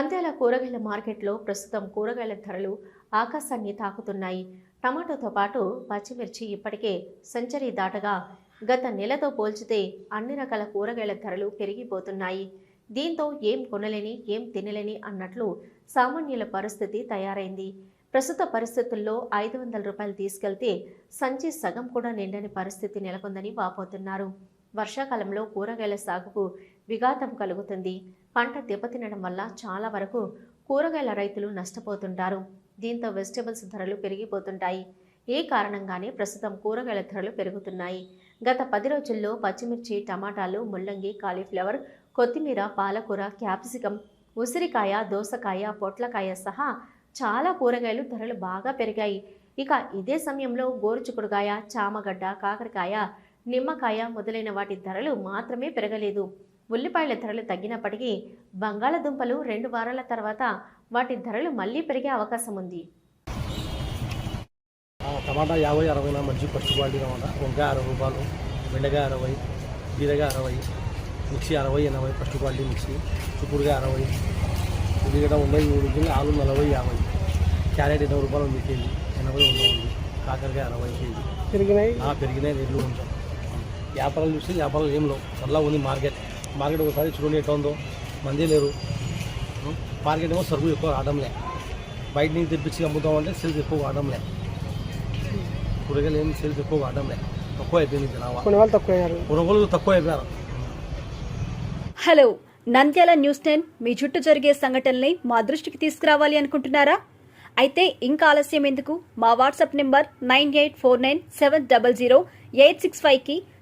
నంద్యాల కూరగాయల మార్కెట్లో ప్రస్తుతం కూరగాయల ధరలు ఆకాశాన్ని తాకుతున్నాయి. టమాటోతో పాటు పచ్చిమిర్చి ఇప్పటికే సెంచరీ దాటగా గత నెలతో పోల్చితే అన్ని రకాల కూరగాయల ధరలు పెరిగిపోతున్నాయి. దీంతో ఏం కొనలేని ఏం తినలేని అన్నట్లు సామాన్యుల పరిస్థితి తయారైంది. ప్రస్తుత పరిస్థితుల్లో ఐదు వందల రూపాయలు తీసుకెళ్తే సంచి సగం కూడా నిండని పరిస్థితి నెలకొందని వాపోతున్నారు. వర్షాకాలంలో కూరగాయల సాగుకు విఘాతం కలుగుతుంది. పంట దెబ్బతినడం వల్ల చాలా వరకు కూరగాయల రైతులు నష్టపోతుంటారు. దీంతో వెజిటబుల్స్ ధరలు పెరిగిపోతుంటాయి. ఏ కారణంగానే ప్రస్తుతం కూరగాయల ధరలు పెరుగుతున్నాయి. గత పది రోజుల్లో పచ్చిమిర్చి టమాటాలు ముల్లంగి కాలీఫ్లవర్ కొత్తిమీర పాలకూర క్యాప్సికం ఉసిరికాయ దోసకాయ పొట్లకాయ సహా చాలా కూరగాయలు ధరలు బాగా పెరిగాయి. ఇక ఇదే సమయంలో గోరుచుకుడుకాయ చామగడ్డ కాకరకాయ నిమ్మకాయ మొదలైన వాటి ధరలు మాత్రమే పెరగలేదు. ఉల్లిపాయల ధరలు తగ్గినప్పటికీ బంగాళదుంపలు రెండు వారాల తర్వాత వాటి ధరలు మళ్ళీ పెరిగే అవకాశం ఉంది. ఆ, టమాటా యాభై అరవై నా మంచి ఫస్ట్ క్వాలిటీ టమాటా. వంకాయ అరవై రూపాయలు బెండకాయ అరవై బీరకాయ అరవై మిక్సీ అరవై ఎనభై ఫస్ట్ క్వాలిటీ మిక్సీ చుక్కుడుకాయ అరవై. ఉల్లిగడ్డ ఉన్నాయి మూడు కిలో ఆలు నలభై యాభై. క్యారెట్ ఎనభై రూపాయలు ఉంది కేజీ ఎనభై వంద ఉంది. కాకరకాయ అరవై కేజీ. పెరిగినాయి? ఆ, పెరిగినాయి రేట్లు కొంచెం. వ్యాపారాలు చూస్తే వ్యాపారాలు ఏం లేవు. మళ్ళీ ఉంది మార్కెట్. మార్కెట్ ఒకసారి చూడండి ఎట్లా ఉందో. మంది లేరు. మార్కెట్ ఏమో సరుకు ఎక్కువ రావడంలే బయట నుంచి తెప్పించి అమ్ముతామంటే సేల్స్ ఎక్కువ కావడంలే కూరగాయలు ఏం సేల్స్ ఎక్కువ కావడంలే తక్కువ అయిపోయింది జనాభా. కొనుగోలు తక్కువ అయిపోయారు హలో నంద్యాల న్యూస్ టెన్ మీ చుట్టూ జరిగే సంఘటనల్ని మా దృష్టికి తీసుకురావాలి అనుకుంటున్నారా? అయితే ఇంకా ఆలస్యం ఎందుకు? మా WhatsApp number nine eight four nine seven double zero eight six ఫైవ్కి